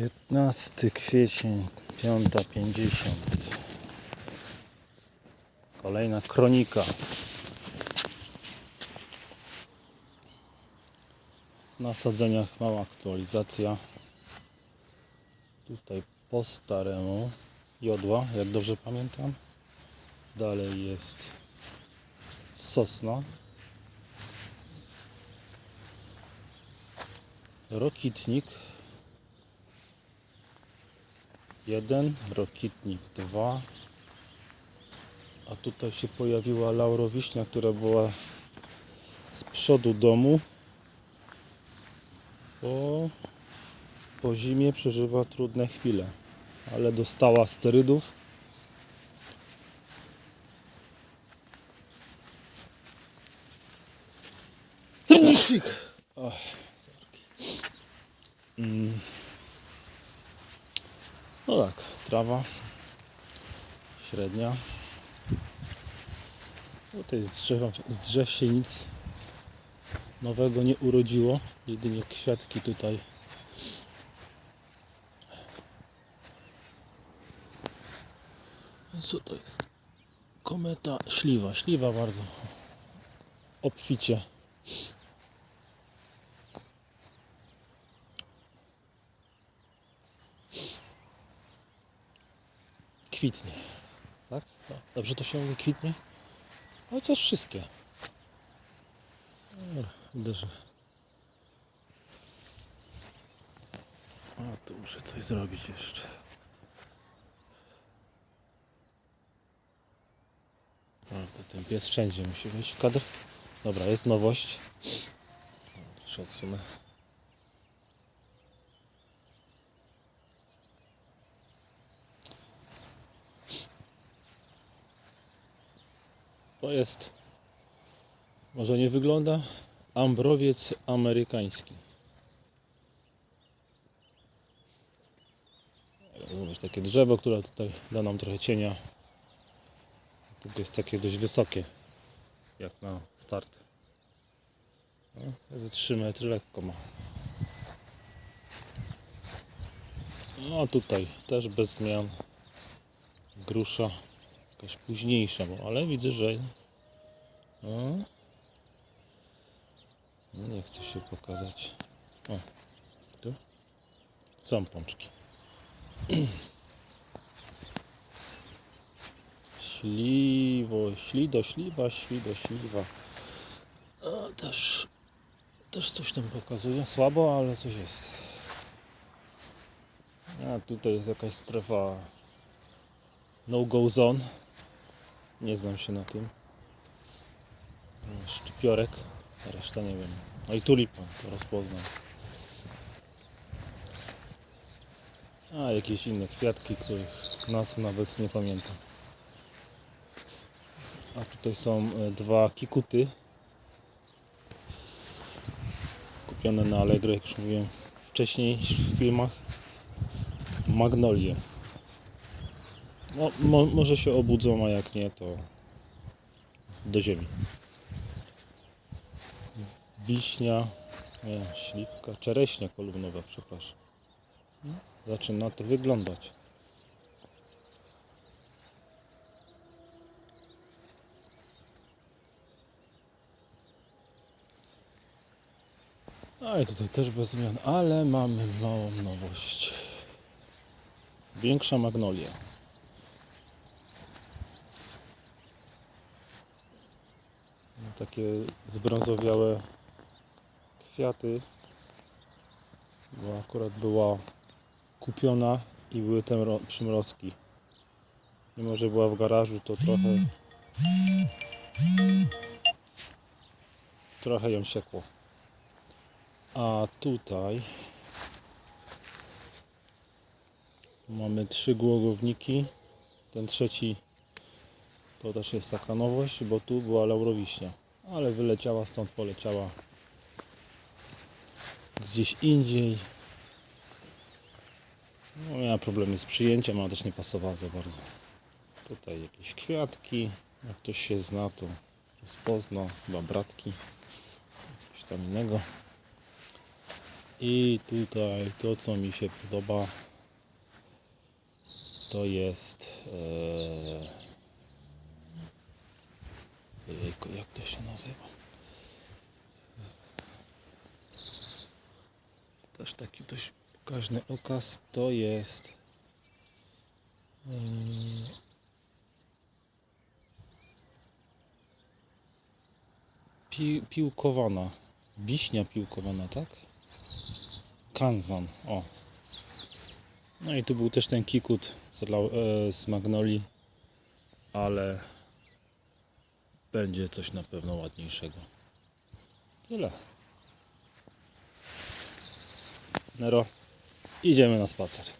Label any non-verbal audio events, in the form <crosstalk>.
15 kwiecień, 5.50. Kolejna kronika. Na sadzeniach mała aktualizacja. Tutaj po staremu jodła, jak dobrze pamiętam. Dalej jest sosna. Rokitnik jeden, rokitnik dwa. A tutaj się pojawiła laurowiśnia, która była z przodu domu. Bo po zimie przeżywa trudne chwile, ale dostała sterydów. Ach. Mm. No tak, trawa średnia. Tutaj z drzew, z drzew się nic nowego nie urodziło, jedynie kwiatki tutaj. Co to jest? Kometa śliwa, śliwa bardzo obficie. Kwitnie. Tak? No, Dobrze to się mówi kwitnie? Chociaż wszystkie. Dobra, Widzę, że... A tu muszę coś zrobić jeszcze. Prawda, ten pies wszędzie musi być. Kadr? Dobra, jest nowość. Jeszcze To jest, może nie wygląda, ambrowiec amerykański. Rozumiesz, takie drzewo, które tutaj da nam trochę cienia. To jest takie dość wysokie, jak na start. No, ze 3 metry lekko ma. No tutaj też bez zmian. Grusza jakaś późniejsza, ale widzę, że no, no nie chce się pokazać. O, tu są pączki. <clears throat> Śliwo, ślido, śliwa, ślido, śliwa. A, też, też coś tam pokazuje. Słabo, ale coś jest. A tutaj jest jakaś strefa no-go zone. Nie znam się na tym. Szczypiorek, reszta nie wiem. No i tulipan, to rozpoznam. A jakieś inne kwiatki, których nazw nawet nie pamiętam. A tutaj są e, dwa kikuty. Kupione na Allegro, jak już mówiłem wcześniej w filmach. Magnolie. No, mo, może się obudzą, a jak nie, to do ziemi. Wiśnia, nie, śliwka, czereśnia kolumnowa, przepraszam. No, zaczyna to wyglądać. A i tutaj też bez zmian, ale mamy małą nowość. Większa magnolia. Takie zbrązowiałe kwiaty, bo akurat była kupiona i były te mro- przymrozki. Mimo, że była w garażu, to trochę trochę ją siekło. A tutaj mamy trzy głogowniki. Ten trzeci to też jest taka nowość, bo tu była laurowiśnia, ale wyleciała stąd, poleciała gdzieś indziej. No, miała problemy z przyjęciem, ale też nie pasowała za bardzo. Tutaj jakieś kwiatki, jak ktoś się zna, to rozpozna, chyba bratki, coś tam innego. I tutaj to, co mi się podoba, to jest. Eee, jejku, jak to się nazywa? Też taki dość pokaźny okaz. To jest. eee, Pi, piłkowana. Wiśnia piłkowana, tak? Kanzan, o. No i tu był też ten kikut z, e, z Magnoli, ale będzie coś na pewno ładniejszego. Tyle. Nero, idziemy na spacer.